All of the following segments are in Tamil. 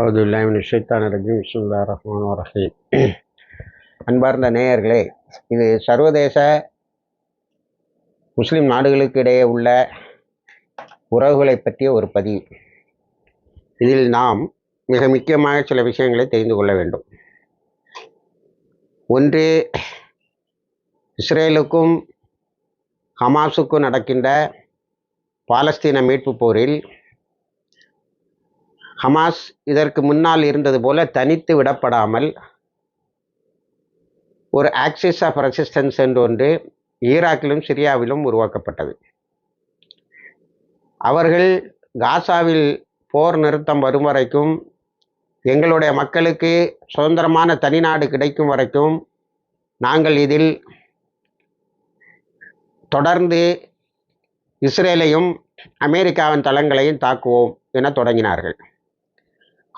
அவது இல்லாமின் ஷைத்தான் ரஜீம் சுல்லா ரஹ்மான் ரஹீம். அன்பார்ந்த நேயர்களே இது சர்வதேச முஸ்லீம் நாடுகளுக்கு இடையே உள்ள உறவுகளை பற்றிய ஒரு பதிவு. இதில் நாம் மிக முக்கியமாக சில விஷயங்களை தெரிந்து கொள்ள வேண்டும். ஒன்று இஸ்ரேலுக்கும் ஹமாஸுக்கும் நடக்கின்ற பாலஸ்தீன மீட்பு போரில் ஹமாஸ் இதற்கு முன்னால் இருந்தது போல தனித்து விடப்படாமல் ஒரு ஆக்சிஸ் ஆஃப் ரெசிஸ்டன்ஸ் என்று ஒன்று ஈராக்கிலும் சிரியாவிலும் உருவாக்கப்பட்டது. அவர்கள் காசாவில் போர் நிறுத்தம் வரும் வரைக்கும் எங்களுடைய மக்களுக்கு சுதந்திரமான தனிநாடு கிடைக்கும் வரைக்கும் நாங்கள் இதில் தொடர்ந்து இஸ்ரேலையும் அமெரிக்காவின் தளங்களையும் தாக்குவோம் என தொடங்கினார்கள்.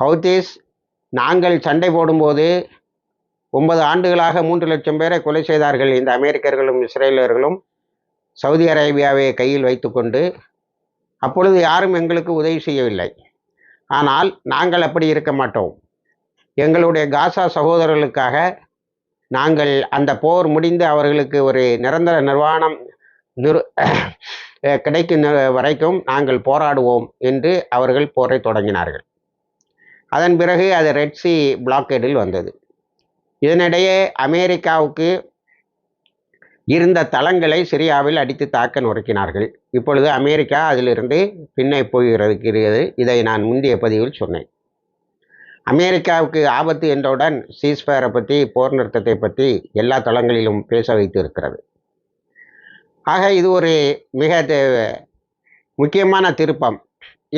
ஹவுதீஸ் நாங்கள் சண்டை போடும்போது ஒன்பது ஆண்டுகளாக மூன்று லட்சம் பேரை கொலை செய்தார்கள். இந்த அமெரிக்கர்களும் இஸ்ரேலர்களும் சவுதி அரேபியாவை கையில் வைத்துக்கொண்டு அப்பொழுது யாரும் எங்களுக்கு உதவி செய்யவில்லை. ஆனால் நாங்கள் அப்படி இருக்க மாட்டோம். எங்களுடைய காசா சகோதரர்களுக்காக நாங்கள் அந்த போர் முடிந்து அவர்களுக்கு ஒரு நிரந்தர நிர்வாணம் நிறு கிடைக்கும் வரைக்கும் நாங்கள் போராடுவோம் என்று அவர்கள் போரை தொடங்கினார்கள். அதன் பிறகு அது ரெட் சி பிளாக்கேடில் வந்தது. இதனிடையே அமெரிக்காவுக்கு இருந்த தளங்களை சிரியாவில் அடித்து தாக்க நொறுக்கினார்கள். இப்பொழுது அமெரிக்கா அதிலிருந்து பின்னே போகிறது இதை நான் முந்தைய பதிவில் சொன்னேன். அமெரிக்காவுக்கு ஆபத்து என்றவுடன் சீஸ்பயரை பற்றி போர் நிறுத்தத்தை பற்றி எல்லா தளங்களிலும் பேச வைத்து இருக்கிறது ஆக இது ஒரு மிக முக்கியமான திருப்பம்.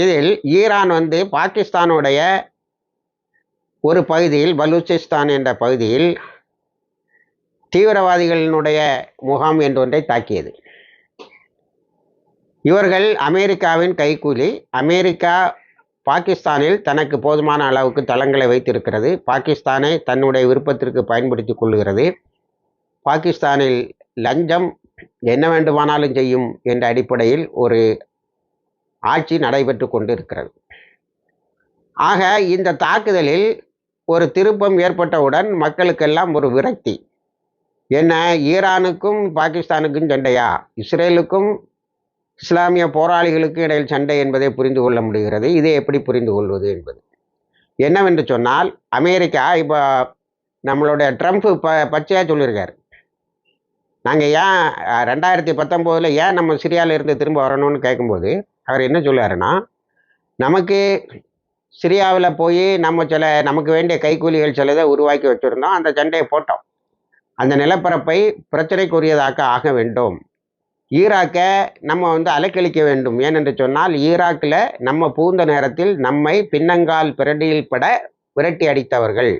இதில் ஈரான் வந்து பாகிஸ்தானுடைய ஒரு பகுதியில் பலூச்சிஸ்தான் என்ற பகுதியில் தீவிரவாதிகளினுடைய முகாம் என்றொன்றை தாக்கியது. இவர்கள் அமெரிக்காவின் கைக்கூலி அமெரிக்கா பாகிஸ்தானில் தனக்கு போதுமான அளவுக்கு தளங்களை வைத்திருக்கிறது. பாகிஸ்தானை தன்னுடைய விருப்பத்திற்கு பயன்படுத்தி கொள்கிறது. பாகிஸ்தானில் லஞ்சம் என்ன வேண்டுமானாலும் செய்யும் என்ற அடிப்படையில் ஒரு ஆட்சி நடைபெற்று கொண்டு இருக்கிறது ஆக இந்த தாக்குதலில் ஒரு திருப்பம் ஏற்பட்டவுடன் மக்களுக்கெல்லாம் ஒரு விரக்தி. என்ன ஈரானுக்கும் பாகிஸ்தானுக்கும் சண்டையா? இஸ்ரேலுக்கும் இஸ்லாமிய போராளிகளுக்கு இடையில் சண்டை என்பதை புரிந்து கொள்ள முடிகிறது. இதை எப்படி புரிந்து கொள்வது என்பது. என்னவென்று சொன்னால் அமெரிக்கா இப்போ நம்மளுடைய ட்ரம்ப் ப பச்சையாக சொல்லியிருக்கார். நாங்கள் ஏன் ரெண்டாயிரத்தி பத்தொம்போதில் ஏன் நம்ம சிரியாவில் இருந்து திரும்ப வரணும்னு கேட்கும்போது அவர் என்ன சொல்லுவாருன்னா நமக்கு சிரியாவில் போய் நம்ம சில நமக்கு வேண்டிய கைக்கூலிகள் சிலதை உருவாக்கி வச்சுருந்தோம். அந்த சண்டையை போட்டோம். அந்த நிலப்பரப்பை பிரச்சனைக்குரியதாக ஆக வேண்டும். ஈராக்கை நம்ம வந்து அலைக்கழிக்க வேண்டும். ஏனென்று சொன்னால் ஈராக்கில் நம்ம பூந்த நேரத்தில் நம்மை பின்னங்கால் பிரடியில் பட விரட்டி அடித்தவர்கள்.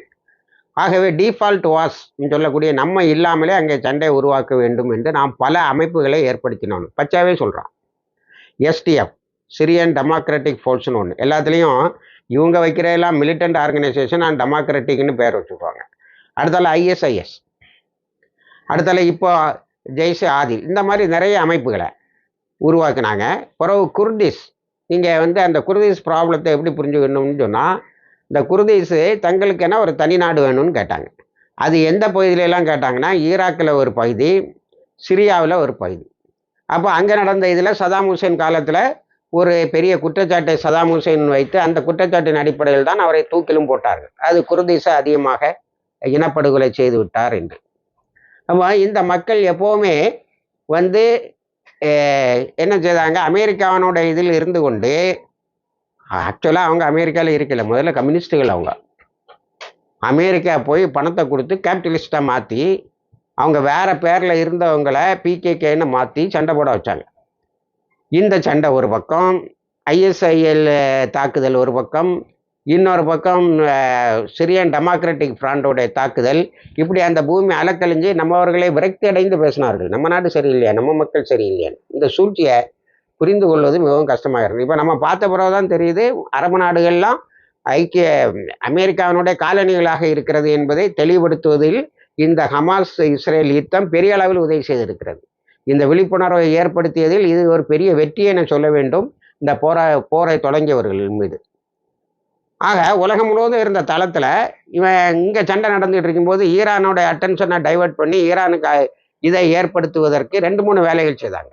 ஆகவே டிஃபால்ட் வாஸ் சொல்லக்கூடிய நம்ம இல்லாமலே அங்கே சண்டை உருவாக்க வேண்டும் என்று நாம் பல அமைப்புகளை ஏற்படுத்தினோம். பச்சாவே சொல்கிறோம் எஸ்டிஎஃப் சிரியன் டெமோக்ராட்டிக் ஃபோர்ஸ்னு ஒன்று எல்லாத்துலேயும் இவங்க வைக்கிற எல்லாம் மிலிட்டன்ட் ஆர்கனைசேஷன் அண்ட் டெமோக்ராட்டிக்னு பேர் வச்சுருவாங்க அடுத்தால ஐஎஸ்ஐஎஸ் அடுத்தால இப்போ ஜெய்ஷே ஆதில். இந்த மாதிரி நிறைய அமைப்புகளை உருவாக்குனாங்க. பிறகு குர்திஸ். நீங்கள் வந்து அந்த குர்திஸ் ப்ராப்ளத்தை எப்படி புரிஞ்சுக்கணும்னு சொன்னால் இந்த குர்திஸு தங்களுக்கென ஒரு தனி நாடு வேணும்னு கேட்டாங்க. அது எந்த பகுதியிலலாம் கேட்டாங்கன்னா ஈராக்கில் ஒரு பகுதி சிரியாவில் ஒரு பகுதி. அப்போ அங்கே நடந்த இதில் சதாம் ஹுசேன் காலத்தில் ஒரு பெரிய குற்றச்சாட்டை சதாம் ஹுசைன் வைத்து அந்த குற்றச்சாட்டின் அடிப்படையில் தான் அவரை தூக்கிலும் போட்டார்கள். அது குருதிச அதிகமாக இனப்படுகொலை செய்து விட்டார் என்று. அப்போ இந்த மக்கள் எப்போவுமே வந்து என்ன செய்தாங்க? அமெரிக்காவனோட இதில் இருந்து கொண்டு ஆக்சுவலாக அவங்க அமெரிக்காவில் இருக்கல. முதல்ல கம்யூனிஸ்ட்டுகள் அவங்க. அமெரிக்கா போய் பணத்தை கொடுத்து கேபிட்டலிஸ்ட்டாக மாற்றி அவங்க வேறு பேரில் இருந்தவங்களை பிகேகேன்னு மாற்றி சண்டை போட வச்சாங்க. இந்த சண்டை ஒரு பக்கம் ஐஎஸ்ஐஎல் தாக்குதல் ஒரு பக்கம் இன்னொரு பக்கம் சிரியன் டெமோக்ராட்டிக் ஃப்ராண்டோடைய தாக்குதல். இப்படி அந்த பூமி அலக்கழிஞ்சு நம்மவர்களை விரக்தி அடைந்து பேசினார்கள். நம்ம நாடு சரியில்லையா? நம்ம மக்கள் சரியில்லையா? இந்த சூழ்ச்சியை புரிந்து கொள்வது மிகவும் கஷ்டமாக இருக்குது இப்போ நம்ம பார்த்த பிறகு தான் தெரியுது அரபு நாடுகள்லாம் ஐக்கிய அமெரிக்காவினுடைய காலனிகளாக இருக்கிறது என்பதை தெளிவுபடுத்துவதில் இந்த ஹமாஸ் இஸ்ரேல் யுத்தம் பெரிய அளவில் உதவி செய்திருக்கிறது. இந்த விழிப்புணர்வை ஏற்படுத்தியதில் இது ஒரு பெரிய வெற்றி என சொல்ல வேண்டும். இந்த போரா போரை தொடங்கியவர்கள் மீது. ஆக உலகம் முழுவதும் இருந்த தளத்தில் இவன் இங்கே சண்டை நடந்துகிட்டு இருக்கும்போது ஈரானோட அட்டென்ஷனை டைவர்ட் பண்ணி ஈரானுக்கு இதை ஏற்படுத்துவதற்கு ரெண்டு மூணு வேலைகள் செய்தாங்க.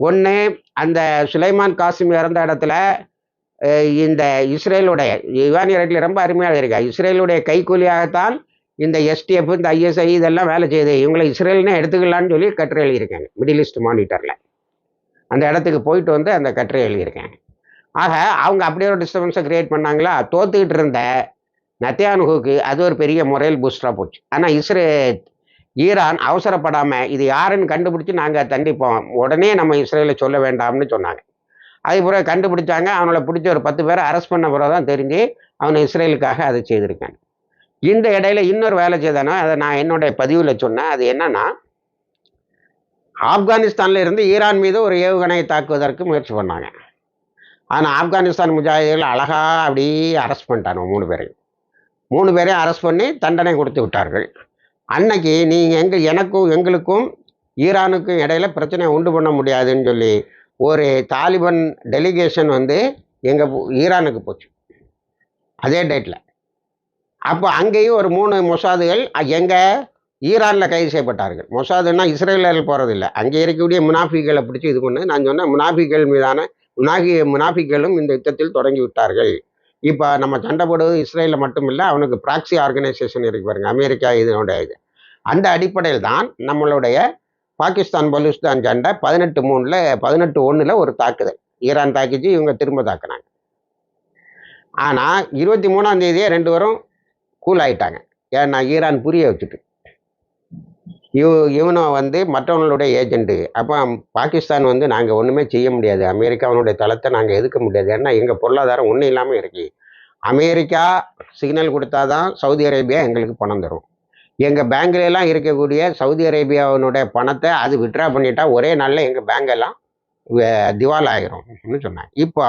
ஒன்று அந்த சுலைமான் காசிம் இறந்த இடத்துல இந்த இஸ்ரேலுடைய இவானி ரெட்லி ரொம்ப அருமையாக இருக்கா இஸ்ரேலுடைய கைக்கூலியாகத்தான் இந்த எஸ்டிஎஃப் இந்த ஐஎஸ்ஐ இதெல்லாம் வேலை செய்யுது இவங்களை இஸ்ரேல்னே எடுத்துக்கலான்னு சொல்லி கட்டுரை எழுதியிருக்காங்க. மிடில் ஈஸ்ட் மானிட்டரில் அந்த இடத்துக்கு போயிட்டு வந்து அந்த கட்டுரை எழுதியிருக்காங்க. ஆக அவங்க அப்படியே ஒரு டிஸ்டர்பன்ஸை கிரியேட் பண்ணாங்களா? தோத்துக்கிட்டு இருந்த நத்தியானுகுக்கு அது ஒரு பெரிய முறையில் பூஸ்டராக போச்சு. ஆனால் இஸ்ரே ஈரான் அவசரப்படாமல் இது யாருன்னு கண்டுபிடிச்சி நாங்கள் தண்டிப்போம். உடனே நம்ம இஸ்ரேலை சொல்ல வேண்டாம்னு சொன்னாங்க. அதே பிறகு கண்டுபிடிச்சாங்க. அவனை பிடிச்ச ஒரு பத்து பேரை அரெஸ்ட் பண்ண பிறகு தான் தெரிஞ்சு அவனை இஸ்ரேலுக்காக அதை செய்திருக்காங்க. இந்த இடையில இன்னொரு வேலை செய்தானோ? அதை நான் என்னுடைய பதிவில் சொன்னேன். அது என்னன்னா ஆப்கானிஸ்தான்ல இருந்து ஈரான் மீது ஒரு ஏவுகணையை தாக்குவதற்கு முயற்சி பண்ணாங்க. ஆனால் ஆப்கானிஸ்தான் முஜாஹிதீர்கள் அழகா அப்படியே அரெஸ்ட் பண்ணிட்டாங்க மூணு பேரையும். மூணு பேரையும் அரெஸ்ட் பண்ணி தண்டனை கொடுத்து விட்டார்கள். அன்னைக்கு நீங்கள் எங்கள் எனக்கும் எங்களுக்கும் ஈரானுக்கும் இடையில பிரச்சனையை உண்டு பண்ண முடியாதுன்னு சொல்லி ஒரு தாலிபன் டெலிகேஷன் வந்து எங்கள் ஈரானுக்கு போச்சு. அதே டேட்டில் அப்போ அங்கேயும் ஒரு மூணு மொசாதுகள் எங்கே? ஈரானில் கைது செய்யப்பட்டார்கள். மொசாதுன்னா இஸ்ரேலில் போகிறதில்ல அங்கே இருக்கக்கூடிய முனாஃபிகளை பிடிச்சி இது பண்ணு. நான் சொன்னேன் முனாஃபிகள் மீதான முனாஃபி முனாஃபிகளும் இந்த யுத்தத்தில் தொடங்கி விட்டார்கள். இப்போ நம்ம சண்டை போடுவது இஸ்ரேலில் மட்டும் இல்லை அவனுக்கு ப்ராக்சி ஆர்கனைசேஷன் இருக்கு பாருங்க அமெரிக்கா இதனுடைய இது. அந்த அடிப்படையில் தான் நம்மளுடைய பாகிஸ்தான் பலூஸ்தான் சண்டை பதினெட்டு மூணில் பதினெட்டு ஒன்றில் ஒரு தாக்குதல். ஈரான் தாக்கிச்சு இவங்க திரும்ப தாக்குனாங்க. ஆனால் இருபத்தி மூணாம் தேதியே ரெண்டு வரும் கூல் ஆயிட்டாங்க ஏன்னா ஈரான் புரிய வச்சுட்டு. இவ இவனும் வந்து மற்றவங்களுடைய ஏஜென்ட்டு. அப்போ பாகிஸ்தான் வந்து நாங்கள் ஒன்றுமே செய்ய முடியாது. அமெரிக்காவினுடைய தளத்தை நாங்கள் எதுக்க முடியாது. ஏன்னா எங்கள் பொருளாதாரம் ஒன்றும் இல்லாமல் இருக்கு. அமெரிக்கா சிக்னல் கொடுத்தா தான் சவுதி அரேபியா எங்களுக்கு பணம் தரும். எங்கள் பேங்க்லாம் இருக்கக்கூடிய சவுதி அரேபியாவினுடைய பணத்தை அது விட்ரா பண்ணிட்டா ஒரே நாளில் எங்கள் பேங்கெல்லாம் திவால் ஆகிரும் சொன்னாங்க. இப்போ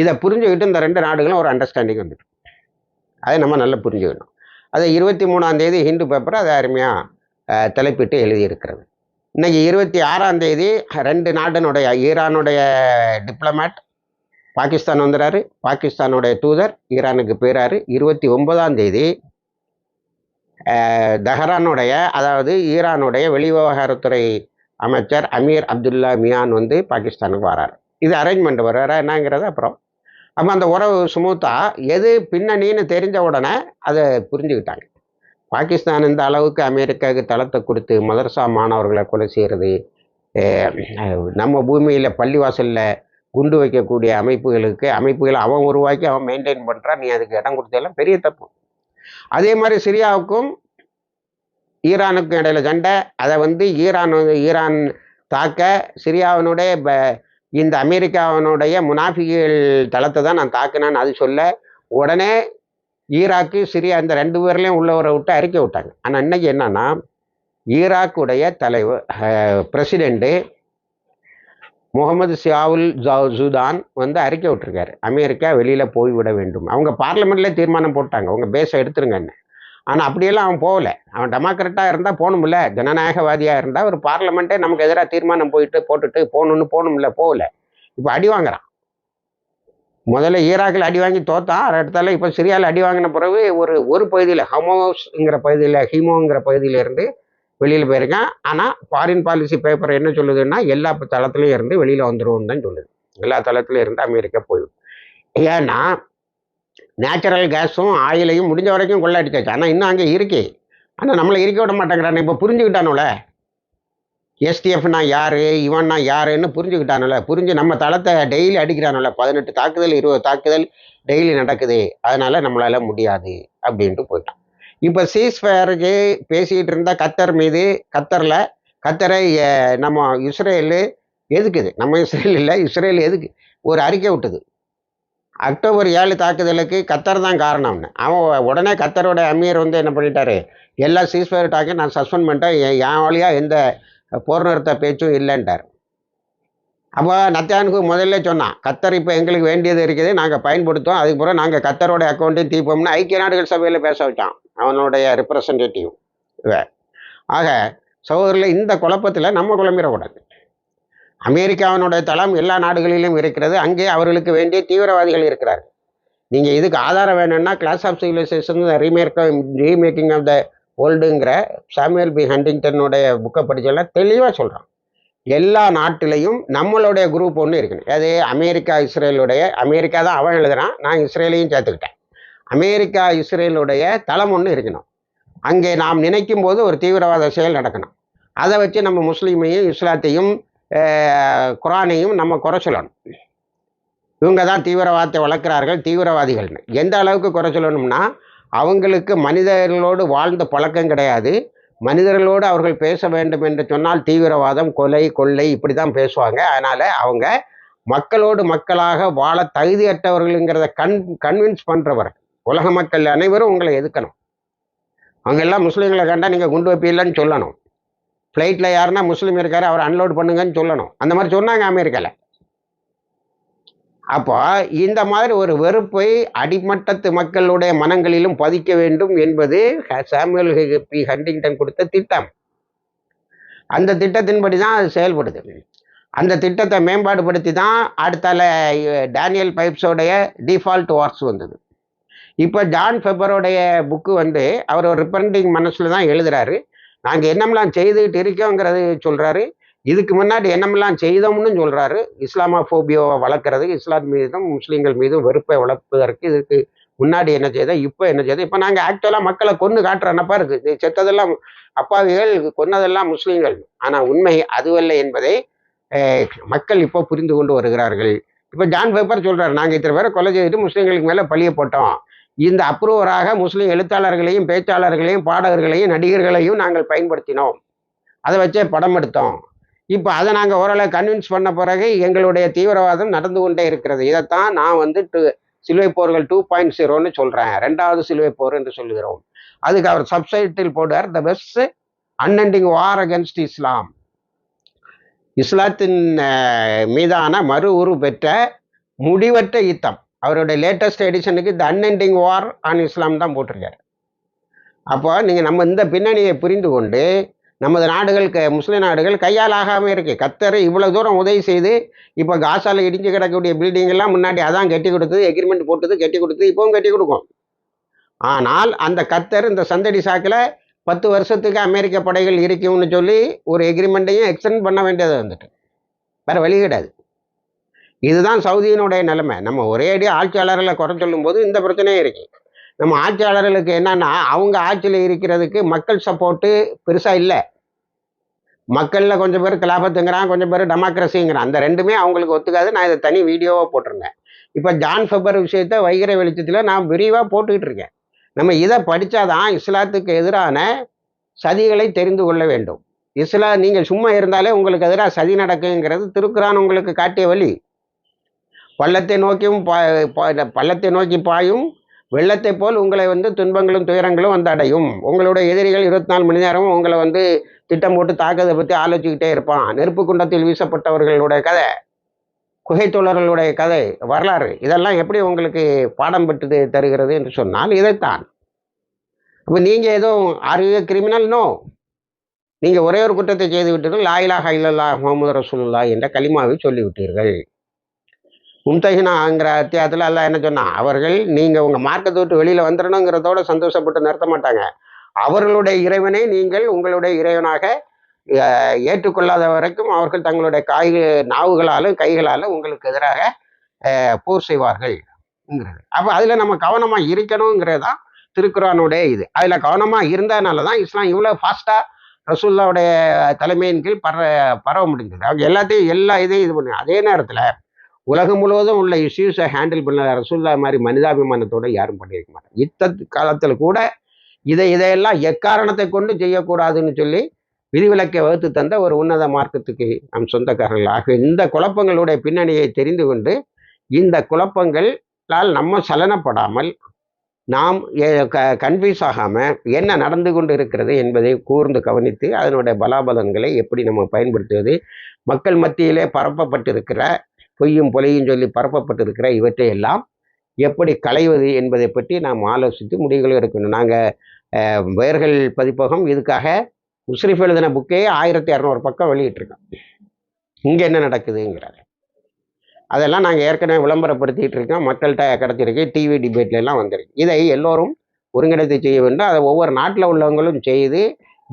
இதை புரிஞ்சுக்கிட்டு இந்த ரெண்டு நாடுகளும் ஒரு அண்டர்ஸ்டாண்டிங் வந்துட்டு அதை நம்ம நல்லா புரிஞ்சுக்கணும். அதை இருபத்தி மூணாந்தேதி ஹிந்து பேப்பர் அதை அருமையாக தலைப்பிட்டு எழுதியிருக்கிறது. இன்றைக்கி இருபத்தி ஆறாந்தேதி ரெண்டு நாட்டினுடைய ஈரானுடைய டிப்ளமேட் பாகிஸ்தான் வந்துறாரு. பாகிஸ்தானுடைய தூதர் ஈரானுக்கு போயிறாரு. இருபத்தி ஒன்பதாம் தேதி அதாவது ஈரானுடைய வெளிவிவகாரத்துறை அமைச்சர் அமீர் அப்துல்லா மியான் வந்து பாகிஸ்தானுக்கு வராரு. இது அரேஞ்ச்மெண்ட் வர்றாரா என்னங்கிறது அப்புறம் அப்போ அந்த உறவு சுமூத்தா எது பின்னணின்னு தெரிஞ்ச உடனே அதை புரிஞ்சுக்கிட்டாங்க. பாகிஸ்தான் இந்த அளவுக்கு அமெரிக்காவுக்கு தளத்தை கொடுத்து மதரசா மாணவர்களை கொலை செய்கிறது நம்ம பூமியில் பள்ளிவாசலில் குண்டு வைக்கக்கூடிய அமைப்புகளுக்கு அமைப்புகளை அவன் உருவாக்கி அவன் மெயின்டைன் பண்ணுறான் நீ அதுக்கு இடம் கொடுத்ததெல்லாம் பெரிய தப்பு. அதே மாதிரி சிரியாவுக்கும் ஈரானுக்கும் இடையில சண்டை அதை வந்து ஈரான் ஈரான் தாக்க சிரியாவினுடைய ப- இந்த அமெரிக்காவினுடைய முனாஃபிகள் தளத்தை தான் நான் தாக்கினேன்னு அது சொல்ல உடனே ஈராக்கு சிரியா இந்த ரெண்டு பேர்லேயும் உள்ளவரை விட்டு அறிக்கை விட்டாங்க. ஆனால் இன்னைக்கு என்னன்னா ஈராக்குடைய தலைவர் பிரசிடெண்ட்டு முகமது சியாவுல் ஜா- ஜுதான் வந்து அறிக்கை விட்டுருக்காரு. அமெரிக்கா வெளியில் போய்விட வேண்டும். அவங்க பார்லிமெண்ட்லேயே தீர்மானம் போட்டாங்க. அவங்க பேச எடுத்துருங்கன்னு ஆனால் அப்படியெல்லாம் அவன் போகல. அவன் டெமோக்ரட்டாக இருந்தால் போகணும்ல. ஜனநாயகவாதியாக இருந்தால் ஒரு பார்லமெண்ட்டே நமக்கு எதிராக தீர்மானம் போயிட்டு போட்டுட்டு போகணுன்னு போகணும்ல போகல. இப்போ அடி வாங்குறான். முதல்ல ஈராக்கில் அடி வாங்கி தோத்தான். இடத்துல இப்போ சிரியாவில் அடி வாங்கின பிறகு ஒரு ஒரு பகுதியில் ஹமோஸ்ங்கிற பகுதியில் ஹீமோங்கிற பகுதியிலேருந்து வெளியில் போயிருக்கான். ஆனால் ஃபாரின் பாலிசி பேப்பர் என்ன சொல்லுதுன்னா எல்லா தளத்துலேயும் இருந்து வெளியில் வந்துருவோம்னு தான் சொல்லுது. எல்லா தளத்துலேயும் இருந்து அமெரிக்கா போயிடும். ஏன்னா நேச்சுரல் கேஸும் ஆயிலையும் முடிஞ்ச வரைக்கும் கொள்ளடிச்சாச்சு ஆனால் இன்னும் அங்கே இருக்கு. ஆனால் நம்மளை இருக்க விட மாட்டேங்கிறானே. இப்போ புரிஞ்சுக்கிட்டானுல எஸ்டிஎஃப்னா யார்? இவன்னா யாருன்னு புரிஞ்சுக்கிட்டானுல புரிஞ்சு நம்ம தளத்தை டெய்லி அடிக்கிறானுல பதினெட்டு தாக்குதல் இருபது தாக்குதல் டெய்லி நடக்குது. அதனால் நம்மளால் முடியாது அப்படின்ட்டு போயிட்டான். இப்போ சீஸ்ஃபயருக்கு பேசிக்கிட்டு இருந்த கத்தர் மீது கத்தரில் கத்தரை நம்ம இஸ்ரேலு எதுக்குது நம்ம இஸ்ரேல் இல்லை இஸ்ரேல் எதுக்கு? ஒரு அறிக்கை விட்டுது. அக்டோபர் ஏழு தாக்குதலுக்கு கத்தர் தான் காரணம்னு. அவன் உடனே கத்தரோட அமீர் வந்து என்ன பண்ணிட்டாரு? எல்லா சீஸ்ஃபயர் டாக்கையும் நான் சஸ்பெண்ட் பண்ணிட்டேன். என் என் வழியாக எந்த போர் நிறுத்த பேச்சும் இல்லைன்ட்டார். அப்போ நத்தியானுக்கு முதல்ல சொன்னான் கத்தர் இப்போ எங்களுக்கு வேண்டியது இருக்குது நாங்கள் பயன்படுத்தோம் அதுக்கு பிறகு நாங்கள் கத்தரோட அக்கௌண்ட்டையும் தீர்ப்போம்னு ஐக்கிய நாடுகள் சபையில் பேச வச்சான் அவனுடைய ரெப்ரசன்டேட்டிவ் ஆக சகோதரில் இந்த குழப்பத்தில் நம்ம குழம்பிடக்கூடாது. அமெரிக்காவினுடைய தளம் எல்லா நாடுகளிலும் இருக்கிறது. அங்கே அவர்களுக்கு வேண்டிய தீவிரவாதிகள் இருக்கிறார்கள். நீங்கள் இதுக்கு ஆதாரம் வேணும்னா clash of civilisation remake remaking of the ஓல்டுங்கிற Samuel P ஹண்டிங்டனுடைய புக்கை படிச்செல்லாம் தெளிவாக சொல்கிறான் எல்லா நாட்டிலையும் நம்மளுடைய குரூப் ஒன்று இருக்கணும். அது அமெரிக்கா இஸ்ரேலுடைய அமெரிக்கா தான் அவன் எழுதுறான் நான் இஸ்ரேலையும் சேர்த்துக்கிட்டேன். அமெரிக்கா இஸ்ரேலுடைய தளம் ஒன்று இருக்கணும். அங்கே நாம் நினைக்கும் போது ஒரு தீவிரவாத செயல் நடக்கணும். அதை வச்சு நம்ம முஸ்லீமையும் இஸ்லாத்தையும் குரானையும் நம்ம குறை சொல்லணும். இவங்க தான் தீவிரவாதத்தை வளர்க்குறார்கள் தீவிரவாதிகள்னு. எந்த அளவுக்கு குறை சொல்லணும்னா அவங்களுக்கு மனிதர்களோடு வாழ்ந்த பழக்கம் கிடையாது. மனிதர்களோடு அவர்கள் பேச வேண்டும் என்று சொன்னால் தீவிரவாதம் கொலை கொள்ளை இப்படி தான் பேசுவாங்க. அதனால் அவங்க மக்களோடு மக்களாக வாழ தகுதியற்றவர்களுங்கிறத கன் கன்வின்ஸ் பண்ணுறவர் உலக மக்கள் அனைவரும் உங்களை எதுக்கணும் அவங்க எல்லாம் முஸ்லீம்களை கண்டால் நீங்கள் குண்டு வைப்பீங்கன்னு சொல்லணும். ஃப்ளைட்டில் யாருன்னா முஸ்லீம் இருக்காரு அவர் அன்லோட் பண்ணுங்கன்னு சொல்லணும். அந்த மாதிரி சொன்னாங்க அமெரிக்காவில் அப்போ இந்த மாதிரி ஒரு வெறுப்பை அடிமட்டத்து மக்களுடைய மனங்களிலும் பதிக்க வேண்டும் என்பது ஹ- ஹெ- பி ஹண்டிங்டன் கொடுத்த திட்டம். அந்த திட்டத்தின்படி தான் அது செயல்படுது. அந்த திட்டத்தை மேம்பாடுபடுத்தி தான் அடுத்தால டேனியல் பைப்ஸோடைய டிஃபால்ட் வார்ஸ் வந்தது. இப்போ ஜான் ஃபெபரோடைய புக்கு வந்து அவர் ஒரு ரிப்பரண்டிங் மனசில் தான் எழுதுறாரு. நாங்கள் என்னமெல்லாம் செய்துக்கிட்டு இருக்கோங்கிறது சொல்கிறாரு இதுக்கு முன்னாடி என்னமெல்லாம் செய்தோம்னு சொல்கிறாரு இஸ்லாமோபியோவை வளர்க்குறது இஸ்லாம் மீதும் முஸ்லீம்கள் மீதும் வெறுப்பை வளர்ப்பதற்கு இதுக்கு முன்னாடி என்ன செய்தோம் இப்போ என்ன செய்தோம் இப்போ நாங்கள் ஆக்சுவலாக மக்களை கொன்று காட்டுறனப்பா இருக்குது செத்ததெல்லாம் அப்பாவிகள் கொன்னதெல்லாம் முஸ்லீம்கள். ஆனால் உண்மை அதுவல்ல என்பதை மக்கள் இப்போ புரிந்து கொண்டு வருகிறார்கள். இப்போ ஜான் பேப்பர் சொல்கிறார் நாங்கள் இத்தனை பேரை கொலை செய்துட்டு முஸ்லீம்களுக்கு மேலே பழிய போட்டோம். இந்த அப்ரூவராக முஸ்லீம் எழுத்தாளர்களையும் பேச்சாளர்களையும் பாடகர்களையும் நடிகர்களையும் நாங்கள் பயன்படுத்தினோம். அதை வச்சே படம் எடுத்தோம். இப்போ அதை நாங்கள் ஓரளவு கன்வின்ஸ் பண்ண பிறகு எங்களுடைய தீவிரவாதம் நடந்து கொண்டே இருக்கிறது. இதைத்தான் நான் வந்து டூ சிலுவை போர்கள் டூ பாயிண்ட் ஜீரோன்னு சொல்கிறேன் ரெண்டாவது சிலுவை போர் என்று சொல்லுகிறோம். அதுக்கு அவர் சப்சைட்டில் போடுவார் the best unending war against Islam இஸ்லாத்தின் மீதான மறு உரு பெற்ற முடிவற்ற யுத்தம். அவருடைய latest எடிஷனுக்கு the unending war on Islam தான் போட்டிருக்காரு. அப்போ நீங்கள் நம்ம இந்த பின்னணியை புரிந்து கொண்டு நமது நாடுகள் க முஸ்லிம் நாடுகள் கையால் ஆகாமல் இருக்குது கத்தர் இவ்வளோ தூரம் உதவி செய்து இப்போ காசால் இடிஞ்சு கிடக்கக்கூடிய பில்டிங்கெல்லாம் முன்னாடி அதான் கட்டி கொடுத்தது எக்ரிமெண்ட் போட்டது கட்டி கொடுத்தது இப்போவும் கட்டி கொடுக்கும். ஆனால் அந்த கத்தர் இந்த சந்தடி சாக்கில் பத்து வருஷத்துக்கு அமெரிக்க படைகள் இருக்கும்னு சொல்லி ஒரு எக்ரிமெண்ட்டையும் எக்ஸ்டெண்ட் பண்ண வேண்டியது வந்துட்டு. வேறு வழி கிடையாது. இதுதான் சவுதியினுடைய நிலைமை. நம்ம ஒரே அடி ஆட்சியாளர்களை குறை சொல்லும்போது இந்த பிரச்சனையும் இருக்கு. நம்ம ஆட்சியாளர்களுக்கு என்னன்னா அவங்க ஆட்சியில் இருக்கிறதுக்கு மக்கள் சப்போர்ட்டு பெருசாக இல்லை. மக்களில் கொஞ்சம் பேர் கலாபத்துங்கிறான் கொஞ்சம் பேர் டெமோக்ரஸிங்கிறான் அந்த ரெண்டுமே அவங்களுக்கு ஒத்துக்காது. நான் இதை தனி வீடியோவாக போட்டிருந்தேன். இப்போ ஜான் ஃபெபர் விஷயத்த வைகிற வெளிச்சத்தில் நான் விரிவாக போட்டுக்கிட்டு இருக்கேன். நம்ம இதை படித்தாதான் இஸ்லாத்துக்கு எதிரான சதிகளை தெரிந்து கொள்ள வேண்டும். இஸ்லாம் நீங்கள் சும்மா இருந்தாலே உங்களுக்கு எதிராக சதி நடக்குங்கிறது திருக்குறான் உங்களுக்கு காட்டிய வழி. பள்ளத்தை நோக்கியும் பா- பா- பள்ளத்தை நோக்கி பாயும் வெள்ளத்தை போல் உங்களை வந்து துன்பங்களும் துயரங்களும் வந்து அடையும். உங்களுடைய எதிரிகள் இருபத்தி நாலு மணி நேரமும் உங்களை வந்து திட்டம் போட்டு தாக்கதை பற்றி ஆலோசிக்கிட்டே இருப்பான். நெருப்பு குண்டத்தில் வீசப்பட்டவர்களுடைய கதை குகைத்தொழர்களுடைய கதை வரலாறு இதெல்லாம் எப்படி உங்களுக்கு பாடம் பெற்று தருகிறது என்று சொன்னால் இதைத்தான். அப்போ நீங்கள் எதுவும் அறிவு கிரிமினல் நோ நீங்கள் ஒரே ஒரு குற்றத்தை செய்து விட்டீர்கள் லாயிலாக இல்லல்லா முகமது ரசூலுல்லா என்ற கலிமாவை சொல்லிவிட்டீர்கள். மும்தஹினாங்கிற அத்தியாயத்தில் எல்லாம் என்ன சொன்னா அவர்கள் நீங்கள் உங்கள் மார்க்கத்தை விட்டு வெளியில் வந்துடணுங்கிறதோட சந்தோஷப்பட்டு நிறுத்த மாட்டாங்க. அவர்களுடைய இறைவனை நீங்கள் உங்களுடைய இறைவனாக ஏற்றுக்கொள்ளாத வரைக்கும் அவர்கள் தங்களுடைய காய் நாவுகளாலும் கைகளாலும் உங்களுக்கு எதிராக போர் செய்வார்கள் அப்போ அதில் நம்ம கவனமாக இருக்கணுங்கிறது தான் திருக்குறானுடைய இது. அதில் கவனமாக இருந்ததுனால தான் இஸ்லாம் இவ்வளோ ஃபாஸ்ட்டாக ரசூல்லாவுடைய தலைமையின் கீழ் பர பரவ முடிஞ்சது. அவங்க எல்லாத்தையும் எல்லா இதையும் இது பண்ணு அதே நேரத்தில் உலகம் முழுவதும் உள்ள இஷ்யூஸை ஹேண்டில் பண்ண ரசூல்லா மாதிரி மனிதாபிமானத்தோட யாரும் பண்ணியிருக்க மாட்டாங்க. இத்த காலத்தில் கூட இதை இதையெல்லாம் எக்காரணத்தை கொண்டு செய்யக்கூடாதுன்னு சொல்லி விதிவிலக்கை வகுத்து தந்த ஒரு உன்னத மார்க்கத்துக்கு நம் சொந்தக்காரர்கள். ஆக இந்த குழப்பங்களுடைய பின்னணியை தெரிந்து கொண்டு இந்த குழப்பங்களால் நம்ம சலனப்படாமல் நாம் கன்ஃபியூஸ் ஆகாமல் என்ன நடந்து கொண்டு இருக்கிறது என்பதை கூர்ந்து கவனித்து அதனுடைய பலாபலன்களை எப்படி நம்ம பயன்படுத்துவது மக்கள் மத்தியிலே பரப்பப்பட்டிருக்கிற பொய்யும் பொலையும் சொல்லி பரப்பப்பட்டிருக்கிற இவற்றை எல்லாம் எப்படி களைவது என்பதை பற்றி நாம் ஆலோசித்து முடிவுகள் எடுக்கணும். நாங்கள் வேர்கள் பதிப்பகம் இதுக்காக முஸ்ரிஃப் எழுதின புக்கே ஆயிரத்தி இரநூறு பக்கம் வெளியிட்டிருக்கோம். இங்கே என்ன நடக்குதுங்கிறாரு. அதெல்லாம் நாங்கள் ஏற்கனவே விளம்பரப்படுத்திட்டு இருக்கோம். மக்கள்கிட்ட கிடச்சிருக்கு டிவி டிபேட்லாம் வந்திருக்கு. இதை எல்லோரும் ஒருங்கிணைத்து செய்ய வேண்டும். அதை ஒவ்வொரு நாட்டில் உள்ளவங்களும் செய்து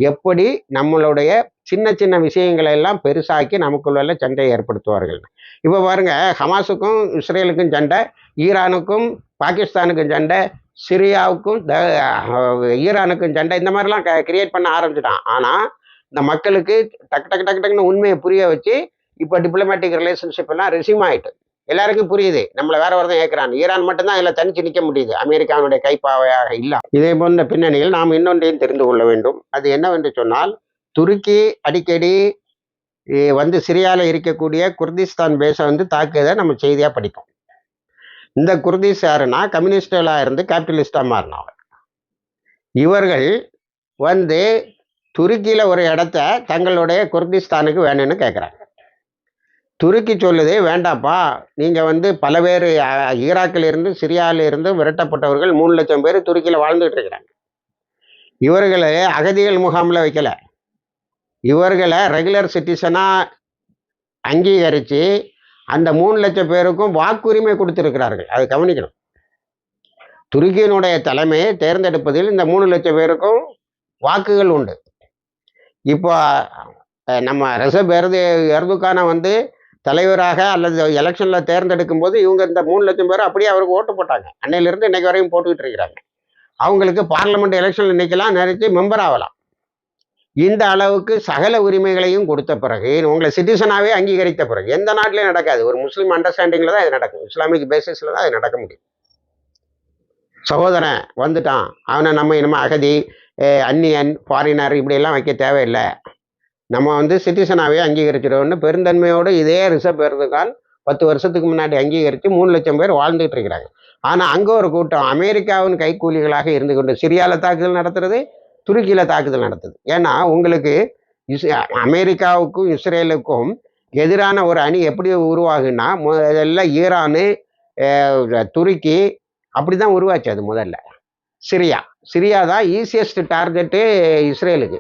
எப்படி நம்மளுடைய சின்ன சின்ன விஷயங்களை எல்லாம் பெருசாக்கி நமக்குள்ள சண்டையை ஏற்படுத்துவார்கள். இப்போ பாருங்க ஹமாஸுக்கும் இஸ்ரேலுக்கும் சண்டை ஈரானுக்கும் பாகிஸ்தானுக்கும் சண்டை சிரியாவுக்கும் த ஈரானுக்கும் சண்டை இந்த மாதிரிலாம் கிரியேட் பண்ண ஆரம்பிச்சிட்டான். ஆனால் இந்த மக்களுக்கு டக்கு டக்கு டக்கு டக்குன்னு உண்மையை புரிய வச்சு இப்போ டிப்ளமேட்டிக் ரிலேஷன்ஷிப் எல்லாம் ரெசியூம் ஆகிட்டு எல்லாருக்கும் புரியுது. நம்மளை வேற ஒருத்தன் ஏற்கிறான் ஈரான் மட்டும்தான் இதில் தனிச்சு நிற்க முடியுது. அமெரிக்காவினுடைய கைப்பாவையாக இல்லை. இதே போன்ற பின்னணியில் நாம் இன்னொன்றையும் தெரிந்து கொள்ள வேண்டும். அது என்னவென்று சொன்னால் துருக்கி அடிக்கடி வந்து சிரியாவில் இருக்கக்கூடிய குர்திஸ்தான் பேஸை வந்து தாக்குதை நம்ம செய்தியாக படிப்போம். இந்த குர்திஸ் யாருன்னா கம்யூனிஸ்டலாக இருந்து கேபிட்டலிஸ்டாக மாறினவர். இவர்கள் வந்து துருக்கியில் ஒரு இடத்த தங்களுடைய குர்திஸ்தானுக்கு வேணும்னு கேட்குறாங்க துருக்கி சொல்லுதே வேண்டாம்ப்பா நீங்கள் வந்து பல பேர் ஈராக்கில் இருந்து விரட்டப்பட்டவர்கள் மூணு லட்சம் பேர் துருக்கியில் வாழ்ந்துட்டு இருக்கிறாங்க. இவர்களை அகதிகள் முகாமில் வைக்கலை. இவர்களை ரெகுலர் சிட்டிசனாக அங்கீகரித்து அந்த மூணு லட்சம் பேருக்கும் வாக்குரிமை கொடுத்துருக்கிறார்கள். அது கவனிக்கணும். துருக்கியினுடைய தலைமையை தேர்ந்தெடுப்பதில் இந்த மூணு லட்சம் பேருக்கும் வாக்குகள் உண்டு. இப்போ நம்ம ரிசர்வ் எர்து எர்துக்கான வந்து தலைவராக அல்லது எலெக்ஷனில் தேர்ந்தெடுக்கும் போது இவங்க இந்த மூணு லட்சம் பேர் அப்படியே அவருக்கு ஓட்டு போட்டாங்க. அன்னையிலிருந்து இன்னைக்கு வரையும் போட்டுக்கிட்டு இருக்கிறாங்க. அவங்களுக்கு பார்லமெண்ட் எலெக்ஷன் நினைக்கலாம் நினைச்சு மெம்பர் ஆகலாம். இந்த அளவுக்கு சகல உரிமைகளையும் கொடுத்த பிறகு உங்களை சிட்டிசனாகவே அங்கீகரித்த பிறகு எந்த நாட்டிலையும் நடக்காது. ஒரு முஸ்லீம் அண்டர்ஸ்டாண்டிங்கில் தான் இது நடக்கும். இஸ்லாமிக் பேசிஸில் தான் அது நடக்க முடியும். சகோதரன் வந்துட்டான். அவனை நம்ம இனிமேல் அகதி அந்நியன் ஃபாரினர் இப்படியெல்லாம் வைக்க தேவையில்லை. நம்ம வந்து சிட்டிசனாகவே அங்கீகரிச்சிடோன்னு பெருந்தன்மையோடு இதே ரிசர்வ் பெறதுக்கான் பத்து வருஷத்துக்கு முன்னாடி அங்கீகரித்து மூணு லட்சம் பேர் வாழ்ந்துட்டு இருக்கிறாங்க. ஆனால் அங்கே ஒரு கூட்டம் அமெரிக்காவின் கைக்கூலிகளாக இருந்து கொண்டு சிரியாவில் தாக்குதல் நடத்துறது துருக்கியில் தாக்குதல் நடத்துது. ஏன்னா உங்களுக்கு இஸ் அமெரிக்காவுக்கும் இஸ்ரேலுக்கும் எதிரான ஒரு அணி எப்படி உருவாகுன்னா முதல்ல ஈரானு துருக்கி அப்படி தான் உருவாச்சு அது முதல்ல. சிரியா. சிரியா தான் ஈஸியஸ்ட் டார்கெட்டு இஸ்ரேலுக்கு.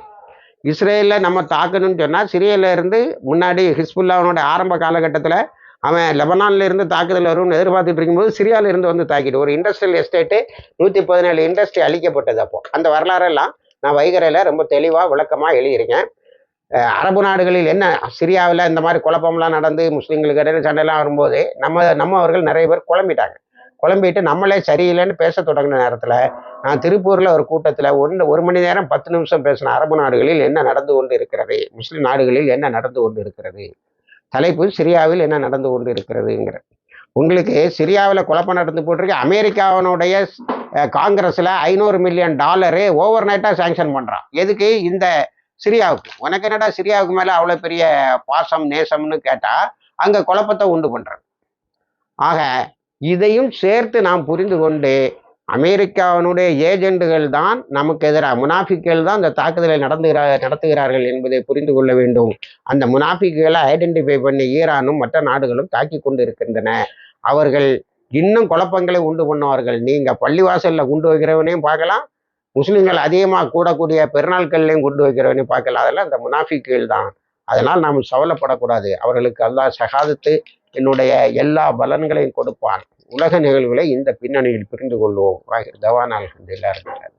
இஸ்ரேலில் நம்ம தாக்கணும்னு சொன்னால் சிரியில இருந்து முன்னாடி ஹிஸ்புல்லாவனோட ஆரம்ப காலகட்டத்தில் அவன் லெபனான்ல இருந்து தாக்குதல் வரும்னு எதிர்பார்த்துட்டு இருக்கும்போது சிரியால இருந்து வந்து தாக்கிட்டு ஒரு இண்டஸ்ட்ரியல் எஸ்டேட்டு நூற்றி பதினேழு இண்டஸ்ட்ரி அழிக்கப்பட்டது அப்போ. அந்த வரலாறெல்லாம் நான் வைகரையில் ரொம்ப தெளிவாக விளக்கமாக எழுதியிருக்கேன். அரபு நாடுகளில் என்ன சிரியாவில் இந்த மாதிரி குழப்பம்லாம் நடந்து முஸ்லீம்களுக்கு இடையில சண்டைலாம் வரும்போது நம்ம நம்ம அவர்கள் நிறைய பேர் குழம்பிட்டாங்க. குழம்பிட்டு நம்மளே சரியில்லைன்னு பேச தொடங்கின நேரத்தில் நான் திருப்பூரில் ஒரு கூட்டத்தில் ஒன்று ஒரு மணி நேரம் பத்து நிமிஷம் பேசின அரபு நாடுகளில் என்ன நடந்து கொண்டு இருக்கிறது? முஸ்லீம் நாடுகளில் என்ன நடந்து கொண்டு இருக்கிறது? தலைப்பு சிரியாவில் என்ன நடந்து கொண்டு இருக்கிறதுங்கிற உங்களுக்கு சிரியாவில் குழப்பம் நடந்து போட்டிருக்கு. அமெரிக்காவினுடைய காங்கிரஸில் ஐநூறு மில்லியன் டாலரு ஓவர் நைட்டாக சேங்ஷன் பண்ணுறான் எதுக்கு? இந்த சிரியாவுக்கு. உனக்கு என்னடா சிரியாவுக்கு மேலே அவ்வளோ பெரிய பாசம் நேசம்னு கேட்டால் அங்கே குழப்பத்தை உண்டு பண்ணுறாங்க ஆக இதையும் சேர்த்து நாம் புரிந்து கொண்டு அமெரிக்காவினுடைய ஏஜெண்டுகள் தான் நமக்கு எதிராக முனாஃபிக்கள் தான் இந்த தாக்குதலை நடந்துகிறா நடத்துகிறார்கள் என்பதை புரிந்து கொள்ள வேண்டும். அந்த முனாஃபிக்குகளை ஐடென்டிஃபை பண்ணி ஈரானும் மற்ற நாடுகளும் தாக்கி கொண்டு இருக்கின்றன அவர்கள் இன்னும் குழப்பங்களை உண்டு பண்ணுவார்கள். நீங்கள் பள்ளிவாசலில் குண்டு வைக்கிறவனையும் பார்க்கலாம் முஸ்லீம்கள் அதிகமாக கூடக்கூடிய பெருநாட்கள்லையும் குண்டு வைக்கிறவனையும் பார்க்கலாம். அதெல்லாம் இந்த முனாஃபிக்குகள் தான். அதனால் நாம் சவலப்படக்கூடாது. அவர்களுக்கு அல்லாஹ் சகாதத்து என்னுடைய எல்லா பலன்களையும் கொடுப்பான். உலக நிகழ்வுகளை இந்த பின்னணியில் புரிந்து கொள்வோம். தவானால் எல்லாருக்கும்